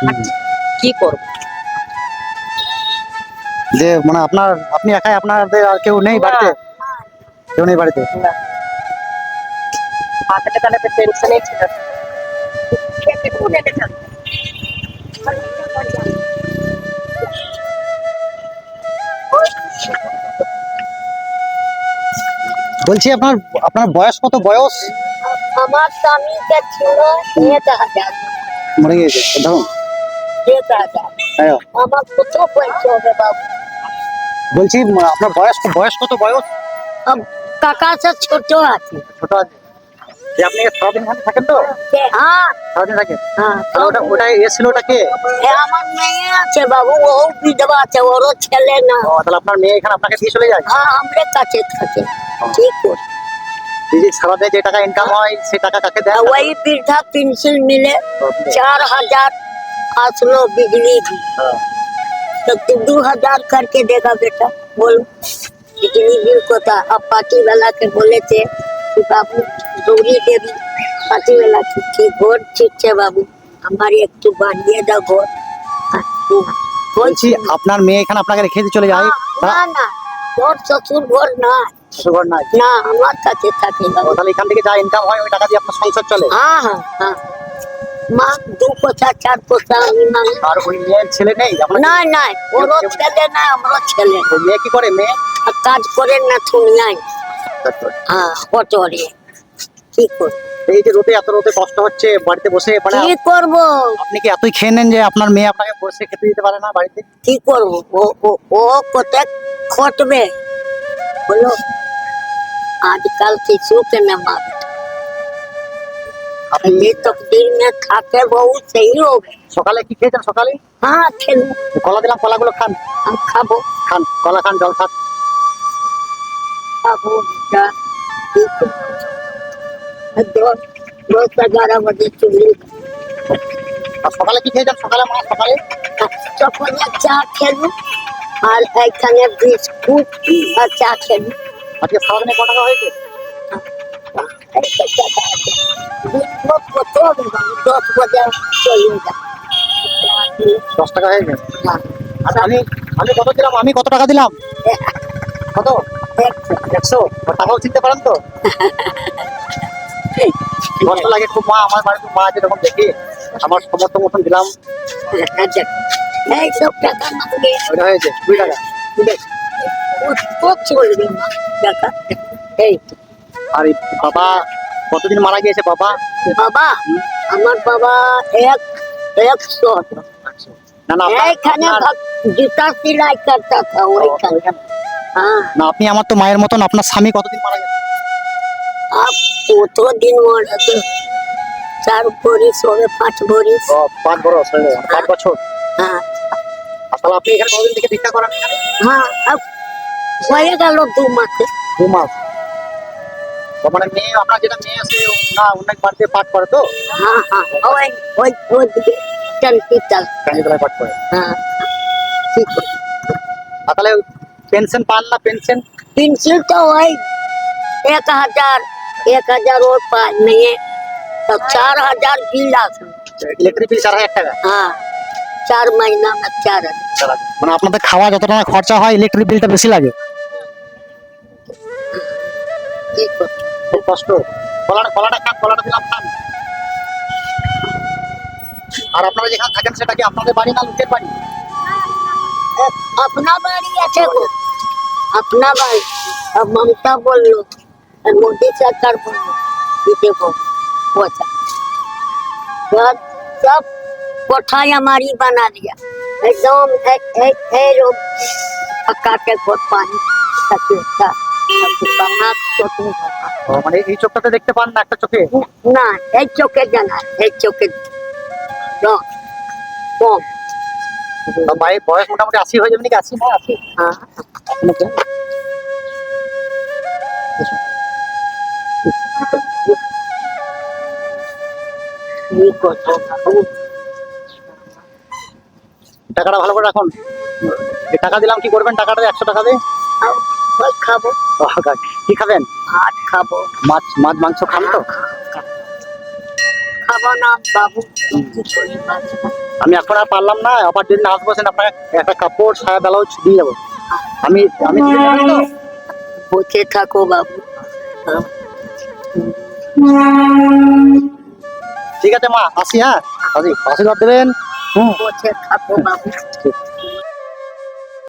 খাচ্ছি। কি করব? যে মানে আপনার আপনি একাই আপনাদের আর কেউ নেই বাড়িতে? কেউ নেই বাড়িতে? মাথাটা তাহলে টেনশনে ছিল। খেতে কোন এনে যান বলছি আপনার আপনার বয়স কত বয়স? আমার স্বামীকে ছিল এক হাজার মরে গিয়েছে ধরুন বলছি আপনার বয়স বয়স কত বয়স? কাকা আছে ছোট আছে। ছোট আছে। সারাদিন টাকা ইনকাম হয় সে টাকা দেয়? ওই বৃদ্ধা মিলে চার হাজার हजार असलो बिजली भी हाँ। तो तू दो हजार करके देगा बेटा बोल बिजली बिल को था अब पार्टी वाला के बोले थे कि बाबू गौरी देवी पार्टी वाला की थी घोर ठीक है बाबू हमारी एक तो बांधिए दा घोर हाँ, हाँ। বলছি আপনার মেয়ে এখানে আপনাকে রেখে দিয়ে চলে যায় না না ঘর শ্বশুর ঘর না শ্বশুরঘর নাই না আমার কাছে থাকে ও, বাবু তাহলে এখান থেকে যা ইনকাম হয় ওই টাকা দিয়ে আপনার সংসার চলে हाँ हाँ हाँ মা দু চার আমি না আর ওই মেয়ের ছেলে নেই না না ছেলে না ছেলে ওই মেয়ে কি করে মেয়ে কাজ করে না নাই। হ্যাঁ কি করে এই যে রোদে এত রোদে কষ্ট হচ্ছে বাড়িতে বসে মানে কি করব? আপনি কি এতই খেয়ে নেন যে আপনার মেয়ে আপনাকে বসে খেতে দিতে পারে না বাড়িতে? কি করব? ও ও কোথায় খটবে? বলো আজকাল কিছু কেনা মারে সকালে কি খেয়েছেন সকালে? হ্যাঁ খেলু কলা দিলাম কলাগুলো খান। খাব। খান কলা খান জল খান। খাব দশ এগারো বাজে চলে সকালে কি খেয়েছেন সকালে মা সকালে? চা খেলু আর এখানে বিস্কুট আর চা খেলু আজকে খাওয়া নিয়ে কটা হয়েছে? দশ টাকা হয়েছে হ্যাঁ। আর আমি আমি কত দিলাম? আমি কত টাকা দিলাম? কত? একশো। টাকাও চিনতে পারেন তো? কষ্ট লাগে খুব মা আমার বাড়িতে মা আছে যখন দেখি। আমার সমর্থ মতন দিলাম। আচ্ছা হয়েছে দুই টাকা। এই আর বাবা কতদিন মারা গিয়েছে বাবা? বাবা আমার বাবা এক একশো না হ্যাঁ। না আপনি আমার তো মায়ের মতন আপনার স্বামী কতদিন মারা গেছে? চার পাঁচ হ্যাঁ। বছর। হ্যাঁ। তাহলে আপনি এখানে কতদিন থেকে ভিক্ষা করেন হ্যাঁ, হ্যাঁ হয়ে গেল দু মাস। দু মাস। মানে মেয়ে আপনার যেটা মেয়ে আছে না অনেক বাড়িতে পাঠ করে তো হ্যাঁ হ্যাঁ ওই ওই ওই দিকে টনকি চাল কাঞ্জিতলায় পাঠ করে হ্যাঁ ঠিক আছে আর তাহলে পেনশন পান না পেনশন पेंसिल तो वही एक हजार एक हजार और पाँच नहीं है तो चार हजार बिल आता ইলেকট্রিক বিল চার হাজার টাকা हाँ चार महीना में चार हजार মানে আপনাদের খাওয়া যত টাকা খরচা হয় ইলেকট্রিক বিলটা বেশি লাগে ठीक है খুব কষ্ট কলাটা কলাটা খান কলাটা দিলাম খান আর আপনারা যেখানে থাকেন সেটা কি আপনাদের বাড়ি না লোকের বাড়ি अपना बाड़ी अच्छे को अपना बाड़ी अब ममता बोल लो और मोदी सरकार बोल लो ये देखो वैसा सब सब कोठाई हमारी बना दिया एकदम है है है लोग पक्का के बहुत पानी ताकि उसका बना छोटे ও, মানে এই চোখটাতে দেখতে পান না একটা চোখে? না এই চোখে জানা এই চোখে কম মায়ের বয়স মোটামুটি আশি হয়ে যাবে নাকি? আশি না আশি? হ্যাঁ। টাকাটা ভালো করে রাখুন। টাকা দিলাম কি করবেন? টাকাটা একশো টাকা দিয়ে। ওই খাব। কি খাবেন? ভাত খাব। মাছ মাছ মাংস খান তো? খাব না বাবু? আমি এখন আর পারলাম না আবার যেদিন আসব সেদিন আপনাকে একটা কাপড় সায়া ব্লাউজ দিয়ে যাব। আমি আমি? বসে থাকো বাবু। ঠিক আছে মা আসি হ্যাঁ? আসি আশীর্বাদ দেবেন। হুম। বসে থাকো বাবু।